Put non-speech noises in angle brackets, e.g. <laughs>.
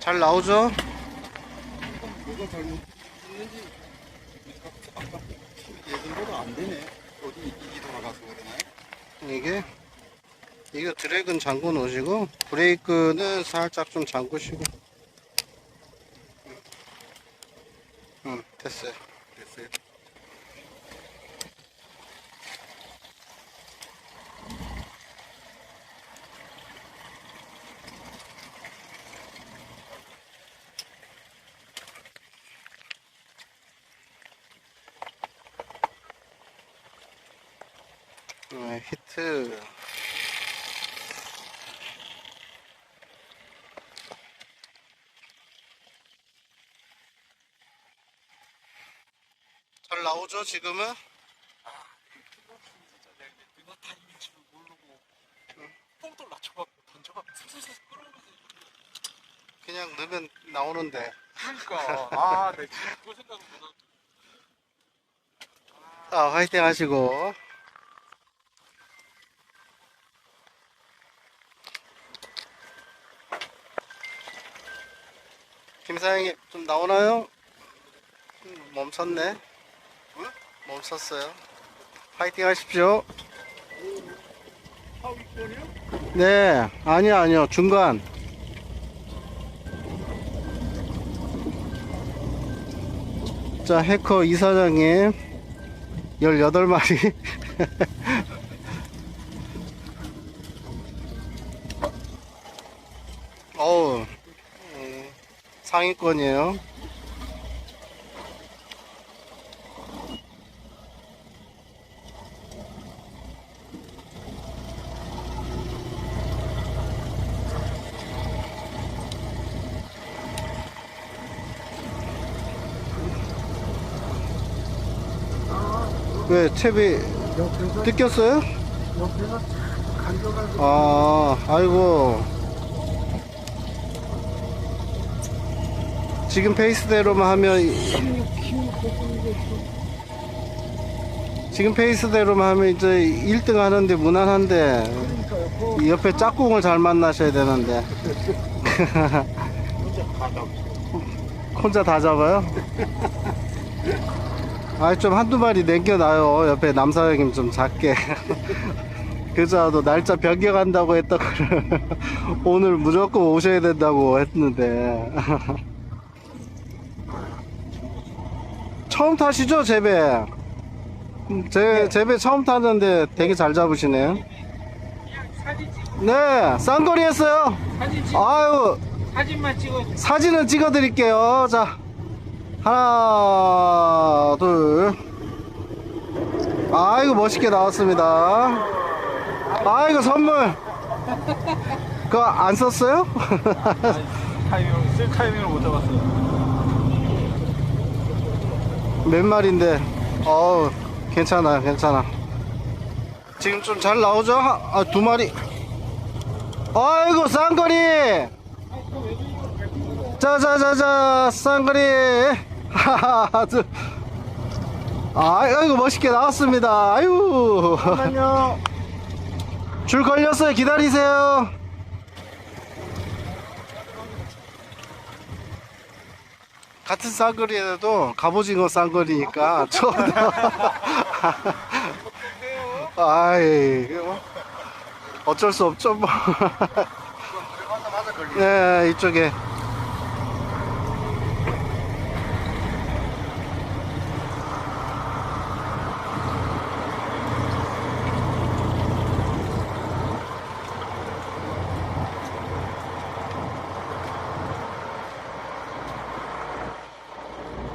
잘 나오죠? 뭐가 잘못있는지 아까 예전보다 안 되네. 어디 이기 돌아가서 그러나요? 이게 이거 드랙은 잠궈 놓으시고 브레이크는 살짝 좀 잠그시고 응 됐어요 됐어요. 네, 히트. 잘 나오죠 지금은? 누가 타이밍을 모르고 뽕돌 낮춰갖고 던져갖고 슬슬슬 끌어오면서 그냥 넣으면 나오는데. 그러니까. 아, 내 지금 그거 생각은 못하고. 아 화이팅 하시고 김사장님 좀 나오나요? 음, 멈췄네. 멈췄어요. 화이팅 하십시오? 네 아니요 아니요. 중간. 자 해커 이사장님. 18마리. <laughs> 어우. 음, 상위권이에요 왜 옆에서 뜯겼어요? 아, 아이고. 지금 페이스대로만 하면, 지금 페이스대로만 하면 이제 1등 하는데 무난한데, 옆에 짝꿍을 잘 만나셔야 되는데. <laughs> 혼자 다 잡아요? <laughs> 아, 좀 한두 마리 남겨놔요. 옆에 남사장님 좀 작게. <laughs> 그자도 날짜 변경한다고 했다 그래. 오늘 무조건 오셔야 된다고 했는데. 처음 타시죠, 재배? 음, 제, 재배 처음 타는데 되게 잘 잡으시네요. 네, 쌍거리 했어요. 사진 찍 아유, 사진만 찍어 사진은 찍어 드릴게요. 자, 하나, 둘. 아이고, 멋있게 나왔습니다. 아이고, 선물. 그거 안 썼어요? 타이밍 쓸 타이밍을 못 잡았어요. 몇 마리인데, 어우, 괜찮아, 괜찮아. 지금 좀 잘 나오죠? 하- 아, 두 마리. 아이고, 쌍거리! 자자자자 쌍거리 하하 둘 아이고 멋있게 나왔습니다 아유 잠깐만요. 줄 걸렸어요 기다리세요 같은 쌍거리에도 갑오징어 쌍거리니까 <laughs> 저도 아이 뭐 어쩔 수 없죠 뭐. 네, 이쪽에